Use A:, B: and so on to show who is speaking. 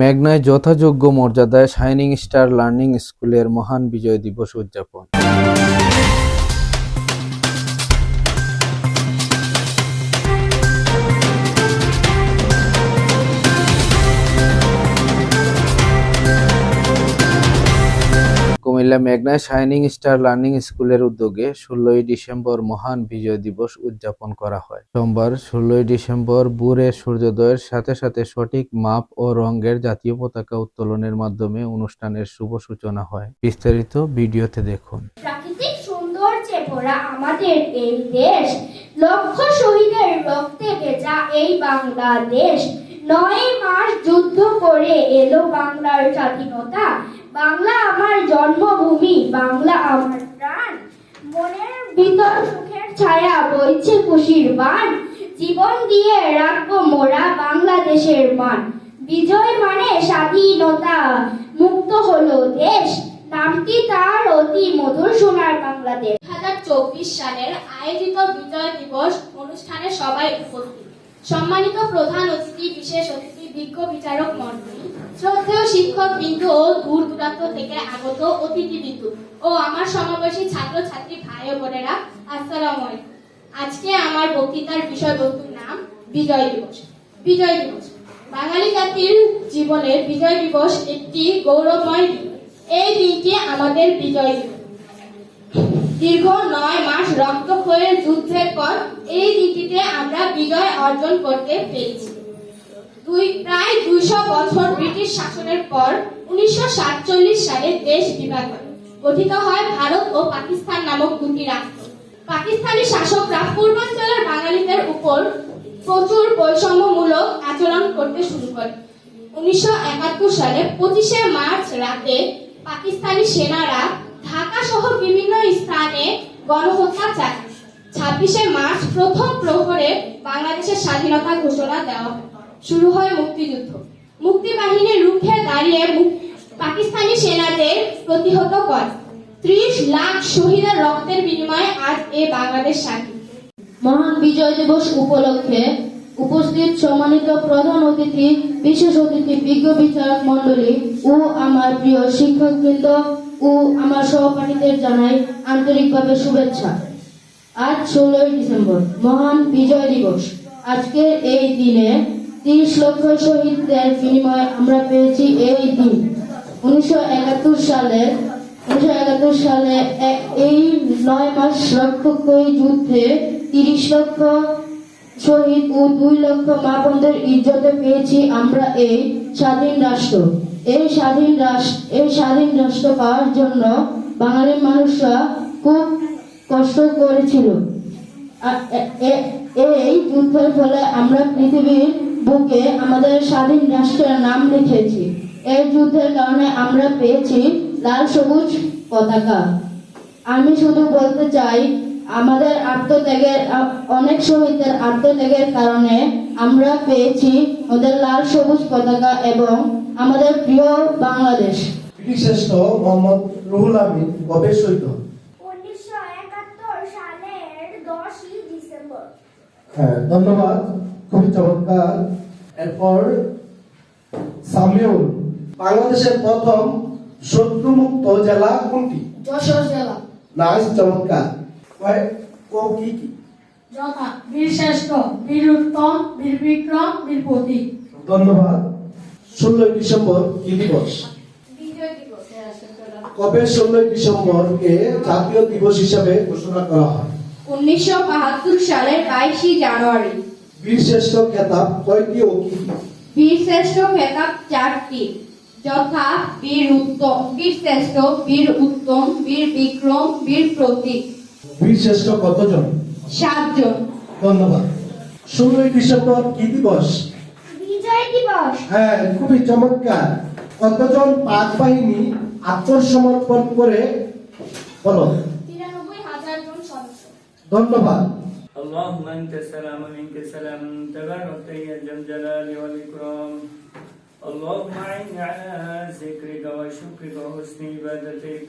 A: মেঘনায় যথাযোগ্য মর্যাদায় shining star learning স্কুলের মহান বিজয় দিবস উদযাপন কুমিল্লা মেঘনা শাইনিং স্টার লার্নিং স্কুলের উদ্যোগে ষোলোই ডিসেম্বর মহান বিজয় দিবস উদযাপন করা হয় সোমবার ষোলোই ডিসেম্বর বুড়ে সূর্যোদয়ের সাথে সাথে সঠিক মাপ ও রঙের জাতীয় পতাকা উত্তোলনের মাধ্যমে অনুষ্ঠানের শুভ সূচনা হয় বিস্তারিত ভিডিওতে দেখুন
B: প্রাকৃতিক সৌন্দর্যে ভরা আমাদের এই দেশ লক্ষ শহীদের রক্তে ভেজা এই বাংলাদেশ নয় মাস যুদ্ধ করে এলো বাংলার স্বাধীনতা বাংলা আমার জন্মভূমি বাংলা আমার প্রাণ মনের ভিতর সুখের ছায়া বইছে খুশির বান জীবন দিয়ে রাখবো মোরা বাংলাদেশের মান বিজয় মানে স্বাধীনতা মুক্ত হলো দেশ নামটি তার অতি মধুর সোনার বাংলাদেশ
C: দু সালের আয়োজিত বিজয় দিবস অনুষ্ঠানে সবাই উপস্থিত সম্মানিত প্রধান অতিথি বিশেষ অতিথি বিজ্ঞ বিচারক মন্ডলী শ্রদ্ধেয় শিক্ষক বৃন্দ ও দূর দূরান্ত থেকে আগত অতিথিবৃন্দ ও আমার সমাবেশী ছাত্রছাত্রী ভাই ও বোনেরা আসসালামু আজকে আমার বক্তৃতার বিষয়বস্তুর নাম বিজয় দিবস বিজয় দিবস বাঙালি জাতির জীবনে বিজয় দিবস একটি গৌরবময় দিন এই দিনটি আমাদের বিজয় দিবস দীর্ঘ নয় মাস রক্তক্ষয়ের যুদ্ধের পর এই নীতিতে আমরা বিজয় অর্জন করতে পেরেছি দুই প্রায় দুইশো বছর ব্রিটিশ শাসনের পর উনিশশো সালে দেশ বিভাগ গঠিত হয় ভারত ও পাকিস্তান নামক দুটি রাষ্ট্র পাকিস্তানি শাসকরা পূর্বাঞ্চলের বাঙালিদের উপর প্রচুর বৈষম্যমূলক আচরণ করতে শুরু করে উনিশশো সালে পঁচিশে মার্চ রাতে পাকিস্তানি সেনারা ঢাকা সহ বিভিন্ন স্থানে গণহত্যা চালায় ছাব্বিশে মার্চ প্রথম প্রহরে বাংলাদেশের স্বাধীনতা ঘোষণা দেওয়া হয় শুরু হয় মুক্তিযুদ্ধ মুক্তিবাহিনী রুখে দাঁড়িয়ে পাকিস্তানি সেনাদের প্রতিহত করে ত্রিশ লাখ শহীদের রক্তের বিনিময়ে আজ এ বাংলাদেশ স্বাধীন
D: মহান বিজয় দিবস উপলক্ষে উপস্থিত সম্মানিত প্রধান অতিথি বিশেষ অতিথি বিজ্ঞ বিচারক মন্ডলী ও আমার প্রিয় শিক্ষকবৃন্দ ও আমার সহপাঠীদের জানাই আন্তরিকভাবে শুভেচ্ছা আজ ষোলোই ডিসেম্বর মহান বিজয় দিবস আজকের এই দিনে তিরিশ লক্ষ শহীদদের বিনিময়ে আমরা পেয়েছি এই দিন উনিশশো একাত্তর সালে উনিশশো একাত্তর সালে এই নয় মাস রক্তক্ষ যুদ্ধে তিরিশ লক্ষ শহীদ ও দুই লক্ষ মা বোনদের ইজ্জতে পেয়েছি আমরা এই স্বাধীন রাষ্ট্র এই স্বাধীন রাষ্ট্র এই স্বাধীন রাষ্ট্র পাওয়ার জন্য বাঙালির মানুষরা খুব কষ্ট করেছিল এই যুদ্ধের ফলে আমরা পৃথিবীর বুকে আমাদের স্বাধীন রাষ্ট্রের নাম লিখেছি এই যুদ্ধের কারণে আমরা পেয়েছি লাল সবুজ পতাকা আমি শুধু বলতে চাই আমাদের আত্মত্যাগের অনেক শহীদদের আত্মত্যাগের কারণে আমরা পেয়েছি ওদের লাল সবুজ পতাকা এবং আমাদের প্রিয় বাংলাদেশ
E: বিশেষত মোহাম্মদ রুহুল আমিন গবেষিত
F: উনিশশো একাত্তর সালের দশই ডিসেম্বর
E: হ্যাঁ ধন্যবাদ খুবই চমৎকার এরপর সামিউল বাংলাদেশের প্রথম মুক্ত জেলা কোনটি
F: যশোর জেলা
E: নাইস চমৎকার ও কি কি
F: যথা বীর শ্রেষ্ঠ বীর উত্তম বীর বিক্রম বীর প্রতীক
E: ধন্যবাদ ষোলোই ডিসেম্বর কি দিবস
G: হ্যাঁ,
E: কবে ষোলোই ডিসেম্বরকে জাতীয় দিবস হিসাবে ঘোষণা করা হয়
F: উনিশশো বাহাত্তর সালের বাইশে জানুয়ারি
E: বীরশ্রেষ্ঠ খেতাব কয়টি ও কি
F: বীরশ্রেষ্ঠ খেতাব চারটি যথা বীর উত্তম বীরশ্রেষ্ঠ বীর উত্তম বীর বিক্রম বীর প্রতীক
E: বীরশ্রেষ্ঠ কতজন সাতজন ধন্যবাদ ষোলোই ডিসেম্বর কি দিবস
H: বিজয় দিবস
E: হ্যাঁ খুবই চমৎকার কতজন পাক বাহিনী আত্মসমর্পণ করে বলো ধন্যবাদ اللهم أنت السلام منك السلام تبارك يا ذا الجلال والإكرام اللهم أعني على ذكرك وشكرك وحسن عبادتك